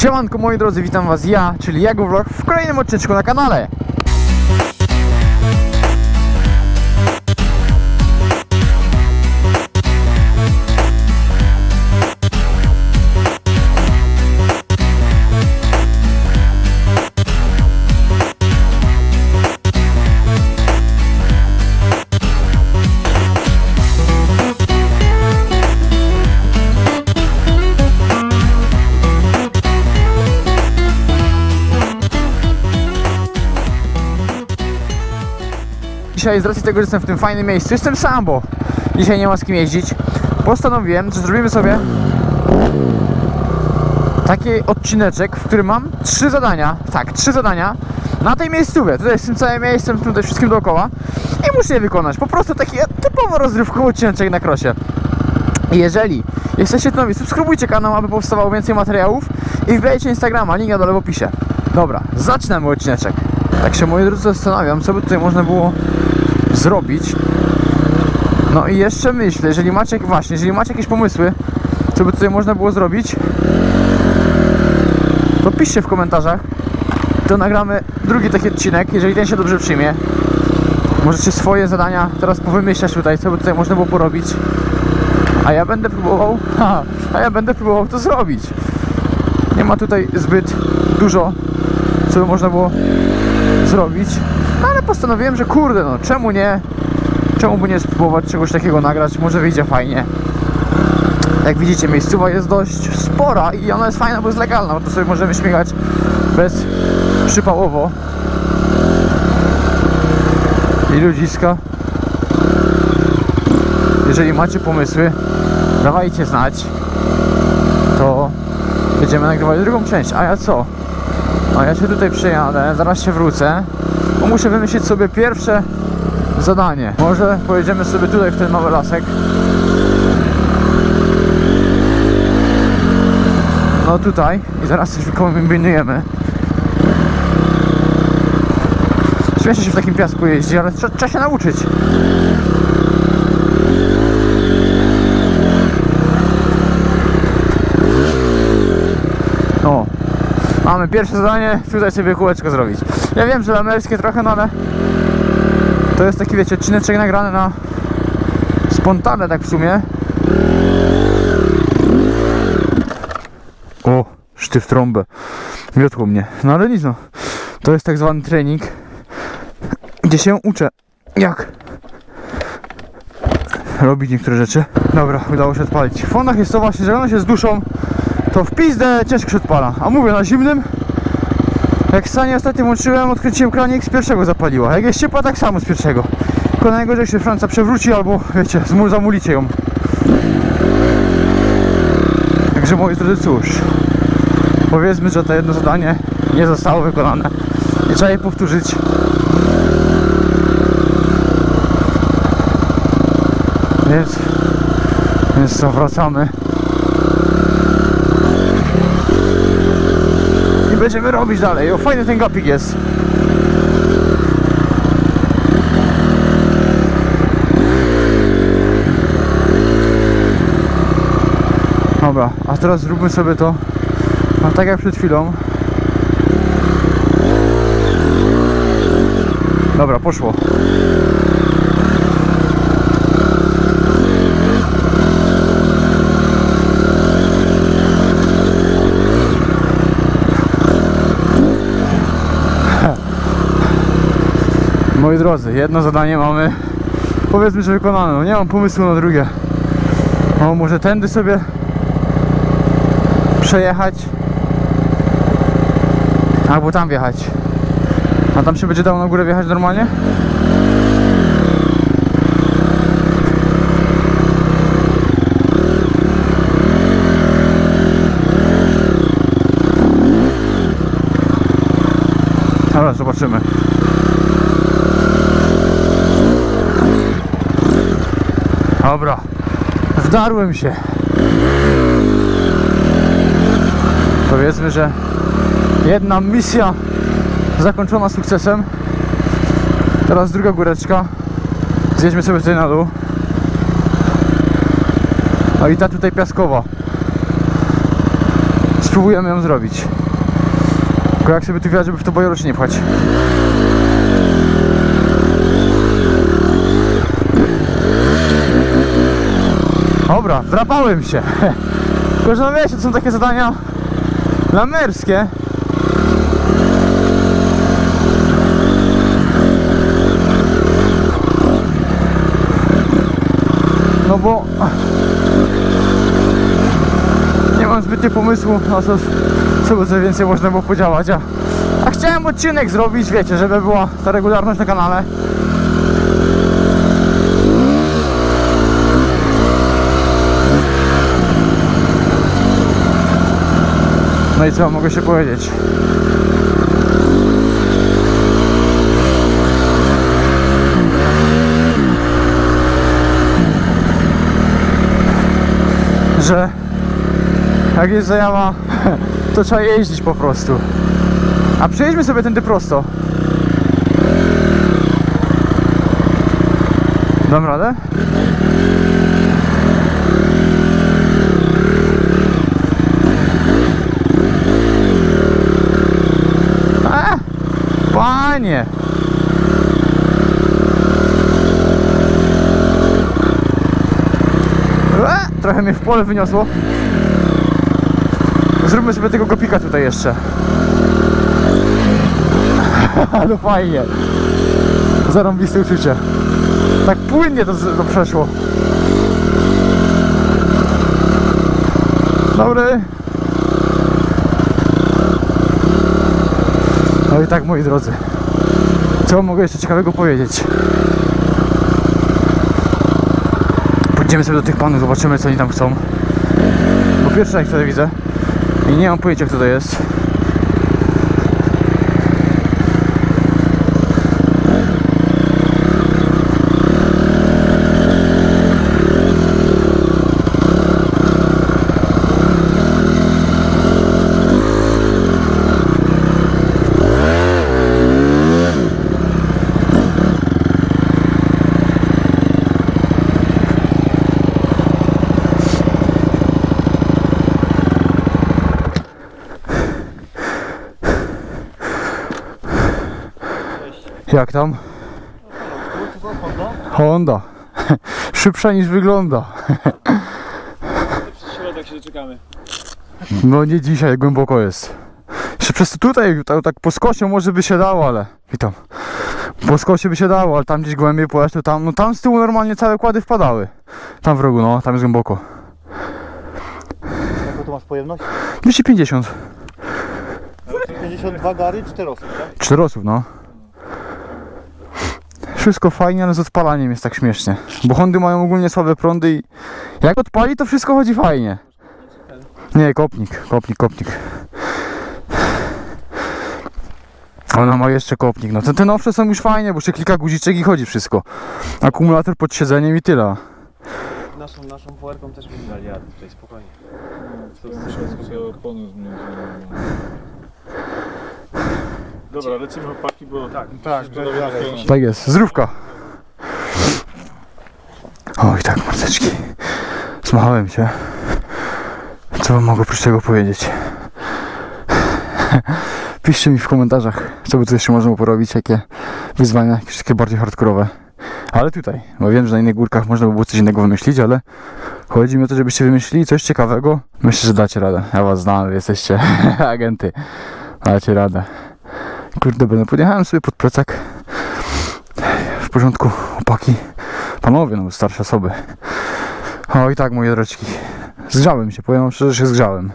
Siemanko moi drodzy, witam was ja, czyli Jago Vlog w kolejnym odcinku na kanale. Dzisiaj z racji tego, że jestem w tym fajnym miejscu, jestem sam, bo dzisiaj nie ma z kim jeździć. Postanowiłem, że zrobimy sobie taki odcineczek, w którym mam trzy zadania, tak, trzy zadania na tej miejscówce, tutaj z tym całym miejscem, tutaj wszystkim dookoła i muszę je wykonać. Po prostu taki typowo rozrywkowy odcineczek na krosie. Jeżeli jesteście nowi, subskrybujcie kanał, aby powstawało więcej materiałów i wbijajcie Instagrama, link na dole w opisie. Dobra, zaczynamy odcineczek. Tak się moi drodzy zastanawiam, co by tutaj można było zrobić. No i jeszcze myślę, jeżeli macie, właśnie, jeżeli macie jakieś pomysły, co by tutaj można było zrobić, to piszcie w komentarzach. To nagramy drugi taki odcinek, jeżeli ten się dobrze przyjmie. Możecie swoje zadania teraz powymyślać tutaj, co by tutaj można było porobić. A ja będę próbował, ha, a ja będę próbował to zrobić. Nie ma tutaj zbyt dużo, co by można było zrobić, no ale postanowiłem, że kurde, no czemu nie? Czemu by nie spróbować czegoś takiego nagrać? Może wyjdzie fajnie. Jak widzicie, miejscowa jest dość spora i ona jest fajna, bo jest legalna, bo to sobie możemy śmigać bez przypałowo. I ludziska. Jeżeli macie pomysły, dawajcie znać. To będziemy nagrywać drugą część. A ja co? A ja się tutaj przejadę, zaraz się wrócę. Bo muszę wymyślić sobie pierwsze zadanie. Może pojedziemy sobie tutaj w ten mały lasek. No tutaj i zaraz coś wykombinujemy. Śmiesznie się w takim piasku jeździ, ale trzeba się nauczyć. O, mamy pierwsze zadanie, tutaj sobie kółeczko zrobić. Ja wiem, że lamerskie trochę, no ale to jest taki, wiecie, odcineczek nagrany na spontane tak w sumie. O, sztyw trąbę. Miotło mnie. No ale nic no. To jest tak zwany trening, gdzie się uczę jak robić niektóre rzeczy. Dobra, udało się odpalić. W fonach jest to właśnie, że one się z duszą, to w pizdę ciężko się odpala. A mówię, na zimnym jak sanie ostatnio włączyłem, odkręciłem kranik, z pierwszego zapaliła. Jak jest ciepła, tak samo z pierwszego. Tylko najgorzej się Franca przewróci albo, wiecie, zamulicie ją. Także moi drodzy, cóż. Powiedzmy, że to jedno zadanie nie zostało wykonane. Nie trzeba je powtórzyć. Więc, więc wracamy. Będziemy robić dalej. O, fajny ten gapik jest. Dobra, a teraz zróbmy sobie to no, tak jak przed chwilą. Dobra, poszło. Moi drodzy, jedno zadanie mamy powiedzmy, że wykonane. No, nie mam pomysłu na drugie. O, może tędy sobie przejechać albo tam wjechać. A tam się będzie dało na górę wjechać normalnie? Dobra, zobaczymy. Dobra, wdarłem się. Powiedzmy, że jedna misja zakończona sukcesem. Teraz druga góreczka. Zjedźmy sobie tutaj na dół. No i ta tutaj piaskowa. spróbujemy ją zrobić. Tylko jak sobie tu wjechać, żeby w to bojoro się nie pchać. Dobra, wdrapałem się. Tylko, że no wiecie, są takie zadania lamerskie. No bo nie mam zbytnio pomysłu na co, co by więcej można było podziałać, a, a chciałem odcinek zrobić, wiecie, żeby była ta regularność na kanale. No i co mogę się powiedzieć? Że jak jest zajawa, to trzeba jeździć po prostu. A przejedźmy sobie tędy prosto. Dam radę? A, panie! E, trochę mnie w pole wyniosło. Zróbmy sobie tego gopika tutaj jeszcze. no fajnie. Zarąbiste uczucie. Tak płynnie to, to przeszło. Dobry. No i tak moi drodzy. Co mogę jeszcze ciekawego powiedzieć? Pójdziemy sobie do tych panów, zobaczymy co oni tam chcą. Po pierwsze jak tutaj widzę i nie mam pojęcia kto to jest. Jak tam? Honda. Szybsza niż wygląda. Przez środek się doczekamy. No nie dzisiaj, głęboko jest. Jeszcze przez tutaj, tak, tak po skosie może by się dało, ale... Witam. Po skosie by się dało, ale tam gdzieś głębiej pojechać, to tam, no tam z tyłu normalnie całe kłady wpadały. Tam w rogu, no, tam jest głęboko. Jaką to masz pojemność? 250. 52 gary, 4 osób, tak? Cztery osób, no. Wszystko fajnie, ale z odpalaniem jest tak śmiesznie. Bo Hondy mają ogólnie słabe prądy i jak odpali, to wszystko chodzi fajnie. Nie, kopnik, kopnik, kopnik. Ona ma jeszcze kopnik. No te, te nowsze są już fajnie, bo się klika guziczek i chodzi wszystko. Akumulator pod siedzeniem i tyle. Naszą, naszą puerką też bym dali jadę tutaj spokojnie. To troszeczkę sobie opony zmienić. Dobra, lecimy chłopaki, bo tak, Tak. Tak jest, zdrówka. Oj, tak, mordeczki. Zmachałem się. Co wam mogę oprócz tego powiedzieć? Piszcie mi w komentarzach, co by tu jeszcze można było porobić, jakie wyzwania, jakieś takie bardziej hardkorowe. Ale tutaj, bo wiem, że na innych górkach można by było coś innego wymyślić, ale chodzi mi o to, żebyście wymyślili coś ciekawego. Myślę, że dacie radę. Ja was znam, wy jesteście agenty. Dacie radę. Kurde, będę podjechałem sobie pod plecak. W porządku, chłopaki. Panowie, no starsze osoby. O i tak, moje droczki. Zgrzałem się, powiem szczerze, że się zgrzałem.